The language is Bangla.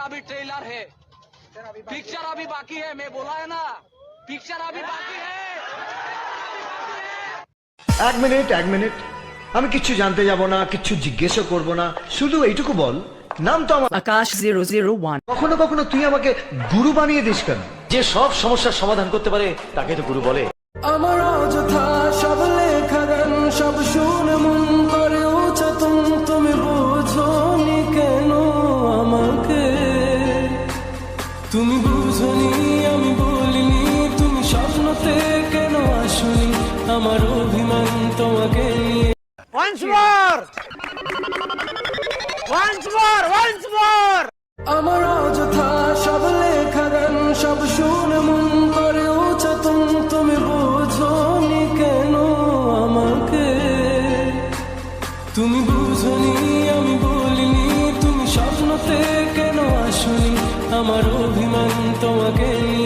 अभी ट्रेलर है पिक्चर अभी बाकी है मैं बोला है ना पिक्चर अभी बाकी है এক মিনিট এক মিনিট আমি কিচ্ছু জানতে যাব না কিচ্ছু জিজ্ঞেসও করব না শুধু এইটুকু বল নাম তো আমার Akash 001. কখনো কখনো তুই আমাকে গুরু বানিয়ে দিস কেন যে সব সমস্যার সমাধান করতে পারে তাকে তো গুরু বলে আমার অযথা সব লেখা গান সব তুমি বুঝনি আমি বলিনি তুমি স্বপ্নতে কেন আসনি? আমার অভিমান তোমাকে নিয়ে আমার অযথা সব লেখা গান সব শুনে মন করে উচতম তুমি বুঝনি কেন আমাকে? তুমি বুঝনি আমি বলিনি তুমি স্বপ্নতে কেন আসনি? আমার অভিমান তোমাকে নিয়ে।